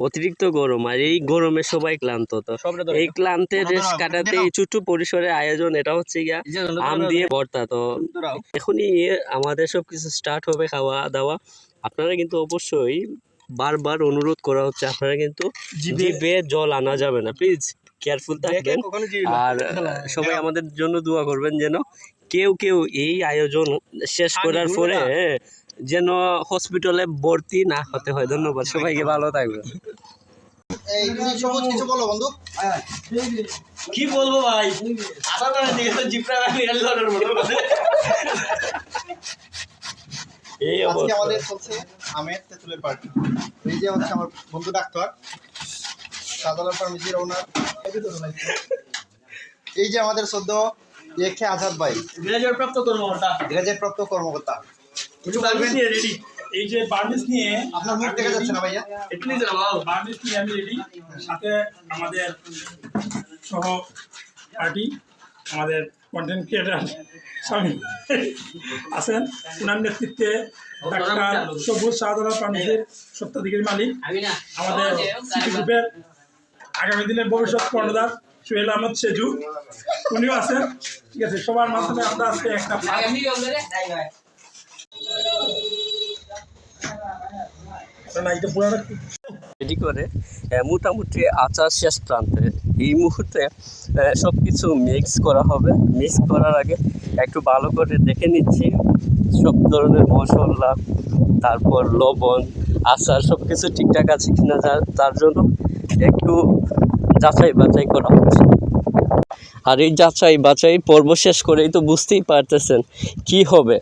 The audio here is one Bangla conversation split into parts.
অতিরিক্ত গরম আর এই গরমে সবাই ক্লান্ত তো। এই ক্লান্তের রেশ কাটাতে এই ছোট্ট পরিসরে আয়োজন এটা হচ্ছে গিয়া আম দিয়ে ভর্তা তো। এখনই আমাদের সবকিছু স্টার্ট হবে খাওয়া দাওয়া আপনারা কিন্তু অবশ্যই বারবার অনুরোধ করা হচ্ছে আপনারা কিন্তু জিভে জল আনা যাবে না। প্লিজ কেয়ারফুল থাকবেন। আর সবাই আমাদের জন্য দোয়া করবেন যেন কেউ কেউ এই আয়োজন শেষ করার পরে হ্যাঁ, যেন হসপিটালে ভর্তি না হতে হয়। ধন্যবাদ। সবাইকে ভালো থাকবেন। এই তুমি সবুজ কিছু বলো বন্ধু। কি বলব ভাই? আসার দিকে তো আজকে আমাদের চলছে আমের তেঁতুলের পার্টি এই যে হচ্ছে আমার বন্ধু ডাক্তার শাহজালাল ফার্মেসির ওনার। এই যে আমাদের সদ্য একে আজাদ ভাই গ্রাজুয়েট প্রাপ্ত ওটা গ্রাজুয়েট প্রাপ্ত কর্মকর্তা। কিছু বলবেন? এই যে বার্মিস নিয়ে আপনার মুখ দেখা যাচ্ছে না ভাইয়া? এটলি জানাব বার্মিস নিয়ে আমি রেডি সাথে আমাদের সহ পার্টি আমাদের কন্টেন্ট ক্রিয়েটার স্বামী। আছেন ওনার নেতৃত্বে ডাক্তার সবুজ শাহদুল্লাহ ফার্মেসির সত্যাধিকারী মালিক, আমাদের সিটি গ্রুপের আগামী দিনের ভবিষ্যৎ কর্ণধার সোহেল আহমদ সেজু। উনিও আছেন, ঠিক আছে, সবার মাধ্যমে আমরা আজকে একটা এটা করে মোটামুটি আচার শেষ প্রান্তে এই মুহূর্তে সব কিছু মিক্স করা হবে। মিক্স করার আগে একটু ভালো করে দেখে নিচ্ছি সব ধরনের মশলা, তারপর লবণ, আচার সব কিছু ঠিকঠাক আছে কিনা যা- তার জন্য একটু যাচাই বাছাই করা হচ্ছে। আর এই যাচাই বাছাই পর্ব শেষ করেই তো বুঝতেই পারতেছেন কি হবে।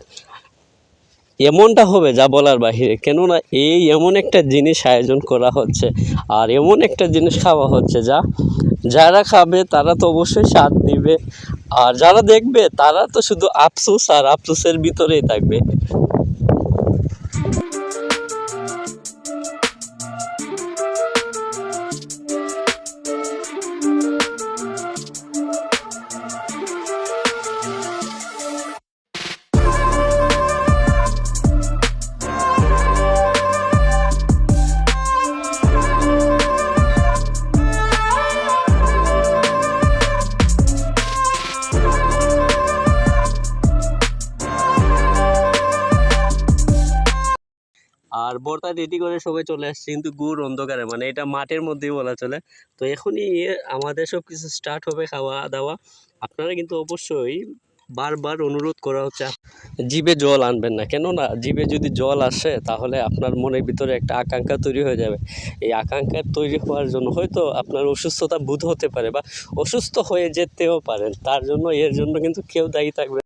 এমনটা হবে যা বলার বাহিরে। কেননা এই এমন একটা জিনিস আয়োজন করা হচ্ছে আর এমন একটা জিনিস খাওয়া হচ্ছে যা যারা খাবে তারা তো অবশ্যই স্বাদ দিবে আর যারা দেখবে তারা তো শুধু আফসুস আর আফসুসের ভিতরেই থাকবে। আর বর্তা রেডি করে সবাই চলে আসছে, কিন্তু গুড় অন্ধকারে মানে এটা মাঠের মধ্যেই বলা চলে। তো এখনই আমাদের সব কিছু স্টার্ট হবে খাওয়া দাওয়া। আপনারা কিন্তু অবশ্যই বারবার অনুরোধ করা হচ্ছে, জিভে জল আনবেন না। কেননা জিভে যদি জল আসে, তাহলে আপনার মনের ভিতরে একটা আকাঙ্ক্ষা তৈরি হয়ে যাবে। এই আকাঙ্ক্ষা তৈরি হওয়ার জন্য হয়তো আপনার অসুস্থতা বোধ হতে পারে বা অসুস্থ হয়ে যেতেও পারেন। তার জন্য, এর জন্য কিন্তু কেউ দায়ী থাকবে